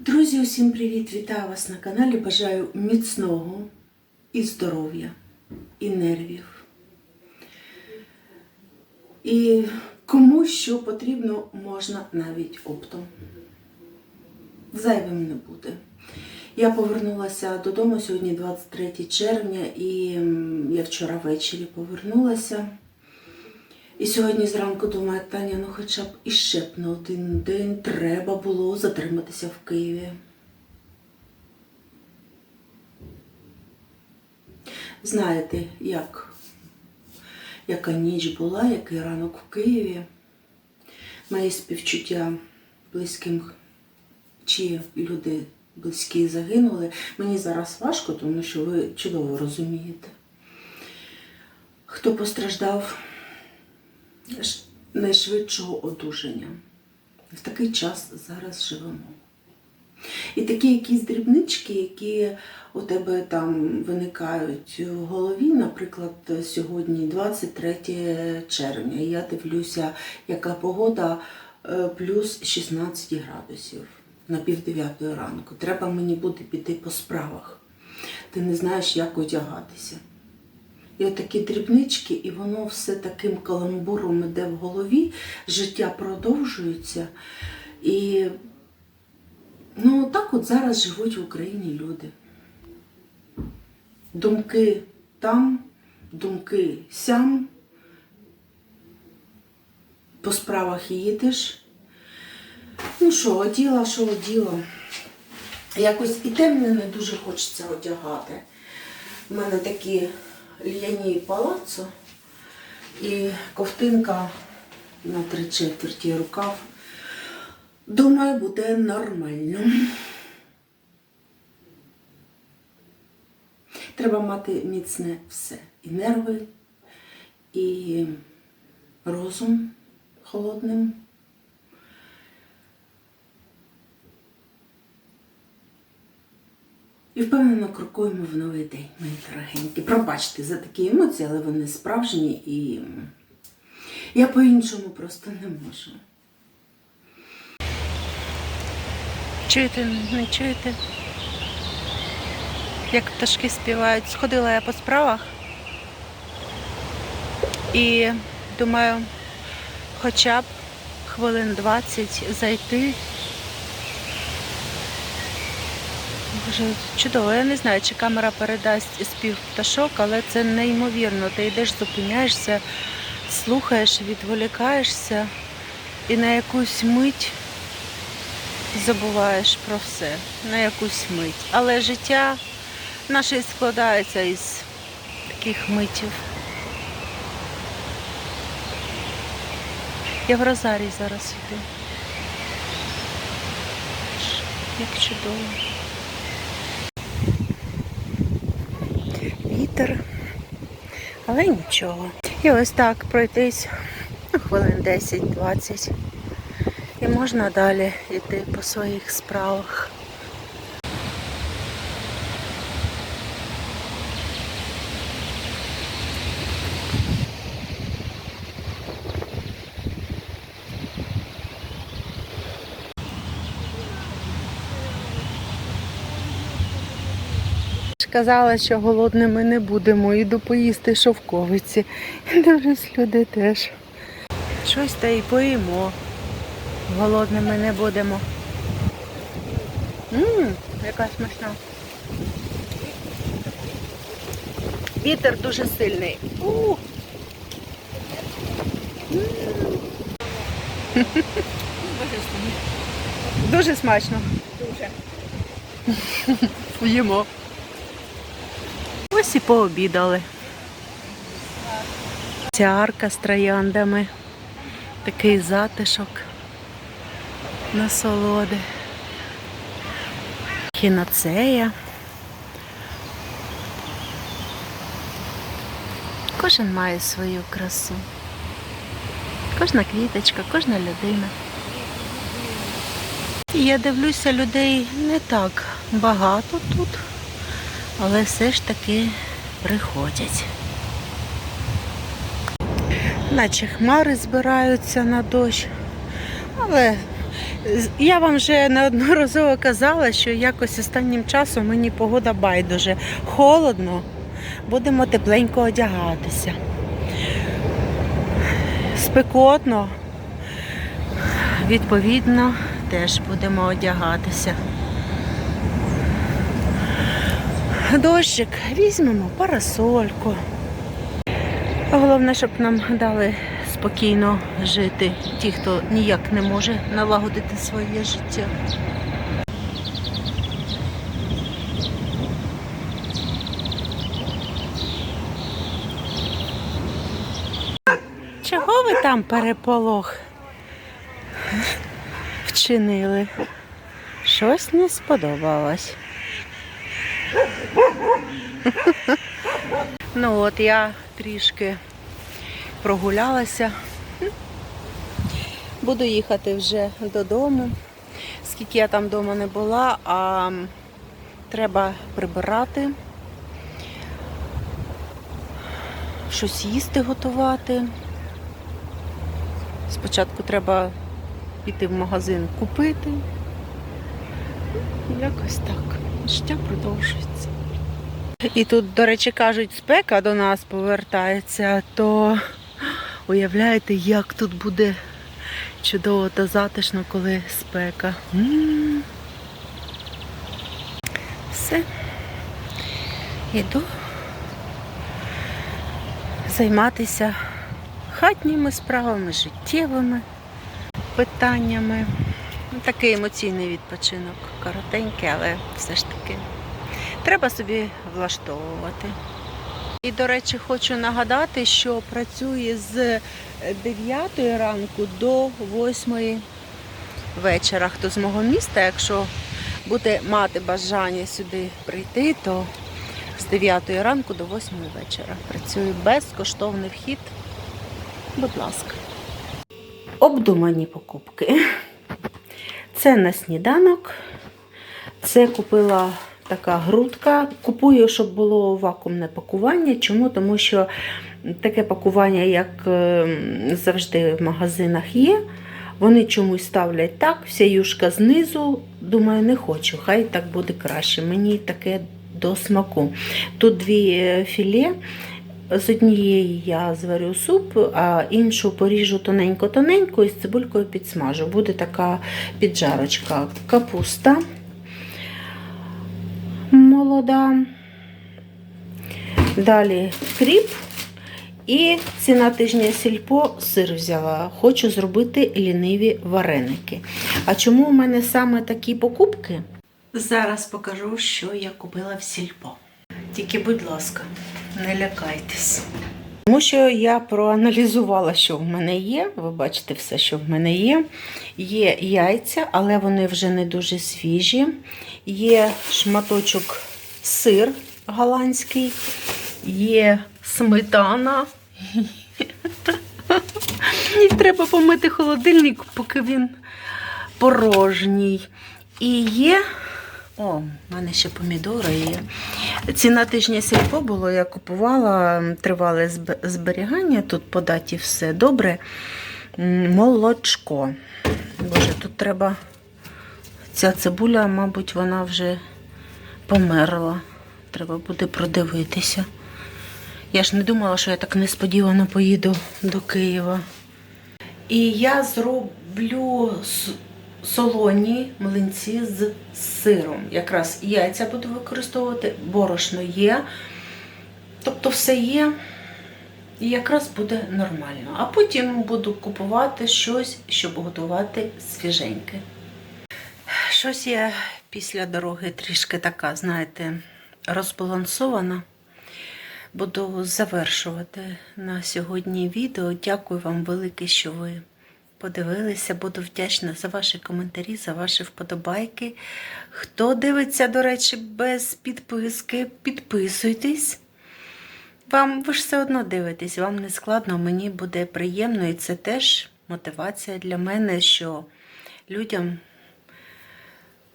Друзі, усім привіт! Вітаю вас на каналі. Бажаю міцного і здоров'я, і нервів. І кому що потрібно, можна навіть оптом. Зайвим не буде. Я повернулася додому сьогодні 23 червня, і я вчора ввечері повернулася. І сьогодні зранку думаю, Таня, ну хоча б іще б на один день треба було затриматися в Києві. Знаєте, як, яка ніч була, який ранок в Києві. Мої співчуття близьким, чи люди близькі загинули. Мені зараз важко, тому що ви чудово розумієте. Хто постраждав, найшвидшого одужання. В такий час зараз живемо. І такі якісь дрібнички, які у тебе там виникають в голові, наприклад, сьогодні 23 червня, і я дивлюся, яка погода е, плюс 16 градусів на півдев'ятої ранку. Треба мені буде піти по справах. Ти не знаєш, як одягатися. І от такі дрібнички, і воно все таким каламбуром іде в голові, життя продовжується. І ну, так от зараз живуть в Україні люди. Думки там, думки сям. По справах їдеш. Ну що, оділа, що оділа. Якось і темне не дуже хочеться одягати. У мене такі льняні палацо і ковтинка на три четверті рукав. Думаю, буде нормально. Треба мати міцне все. І нерви, і розум холодним. І впевнено крокуємо в новий день, мої дорогенькі. Пробачте за такі емоції, але вони справжні і я по-іншому просто не можу. Чуєте, не чуєте? Як пташки співають. Сходила я по справах і думаю, хоча б хвилин 20 зайти. Боже, чудово. Я не знаю, чи камера передасть спів пташок, але це неймовірно. Ти йдеш, зупиняєшся, слухаєш, відволікаєшся і на якусь мить забуваєш про все на якусь мить. Але життя наше складається із таких митів. Я в Розарій зараз йду. Як чудово. Вітер, але нічого. І ось так пройтись ну, хвилин 10-20. І можна далі йти по своїх справах. Казала, що голодними не будемо, іду поїсти шовковиці. Дивлюсь, люди теж. Щось та й поїмо. Голодними не будемо. Ммм, яка смачна. Вітер дуже сильний. У. Дуже смачно. Дуже. Їмо. Ось і пообідали. Ця арка з трояндами. Такий затишок насолоди. Хіноцея. Кожен має свою красу. Кожна квіточка, кожна людина. Я дивлюся, людей не так багато тут, але все ж таки приходять. Наче хмари збираються на дощ, але Я вам вже неодноразово казала, що якось останнім часом мені погода байдуже. Холодно, будемо тепленько одягатися. Спекотно, відповідно, теж будемо одягатися. Дощик візьмемо парасольку. Головне, щоб нам дали спокійно жити ті, хто ніяк не може налагодити своє життя. Чого ви там переполох вчинили? Щось не сподобалось. Ну от я трішки прогулялася. Буду їхати вже додому. Скільки я там вдома не була, а треба прибирати, щось їсти готувати. Спочатку треба піти в магазин купити. Якось так. Життя продовжується. І тут, до речі, кажуть, спека до нас повертається, то уявляєте, як тут буде чудово та затишно, коли спека. М. Все. Іду займатися хатніми справами, життєвими питаннями. Такий емоційний відпочинок, коротенький, але все ж таки треба собі влаштовувати. І, до речі, хочу нагадати, що працює з 9 ранку до 8 вечора. Хто з мого міста, якщо буде мати бажання сюди прийти, то з 9 ранку до 8 вечора. Працює безкоштовний вхід. Будь ласка. Обдумані покупки. Це на сніданок. Це купила така грудка. Купую, щоб було вакуумне пакування. Чому? Тому що таке пакування, як е, завжди в магазинах є. Вони чомусь ставлять так, вся юшка знизу. Думаю, не хочу, хай так буде краще. Мені таке до смаку. Тут дві е, філе. З однієї я зварю суп, а іншу поріжу тоненько-тоненько і з цибулькою підсмажу. Буде така піджарочка. Капуста молода. Далі кріп. І ціна тижня сільпо сир взяла. Хочу зробити ліниві вареники. А чому у мене саме такі покупки? Зараз покажу, що я купила в сільпо. Тільки, будь ласка, не лякайтесь. Тому що я проаналізувала, що в мене є. Ви бачите все, що в мене є. Є яйця, але вони вже не дуже свіжі. Є шматочок сир голландський, є сметана. І треба помити холодильник, поки він порожній. І є. О, в мене ще помідори є. Ціна тижня сільпо було, я купувала тривале зберігання, тут по даті все добре. Молочко. Боже, тут треба. Ця цибуля, мабуть, вона вже померла. Треба буде продивитися. Я ж не думала, що я так несподівано поїду до Києва. І я зроблю солоні млинці з сиром. Якраз яйця буду використовувати, борошно є. Тобто все є. І якраз буде нормально. А потім буду купувати щось, щоб готувати свіженьке. Щось я після дороги трішки така, знаєте, розбалансована. Буду завершувати на сьогодні відео. Дякую вам велике, що ви подивилися. Буду вдячна за ваші коментарі, за ваші вподобайки. Хто дивиться, до речі, без підписки, підписуйтесь. Вам ви ж все одно дивитесь, вам не складно, мені буде приємно, і це теж мотивація для мене, що людям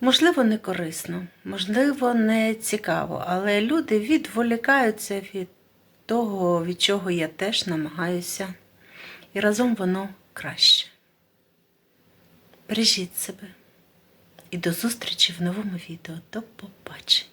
можливо не корисно, можливо, не цікаво, але люди відволікаються від того, від чого я теж намагаюся. І разом воно краще. Бережіть себе. І до зустрічі в новому відео. До побачення.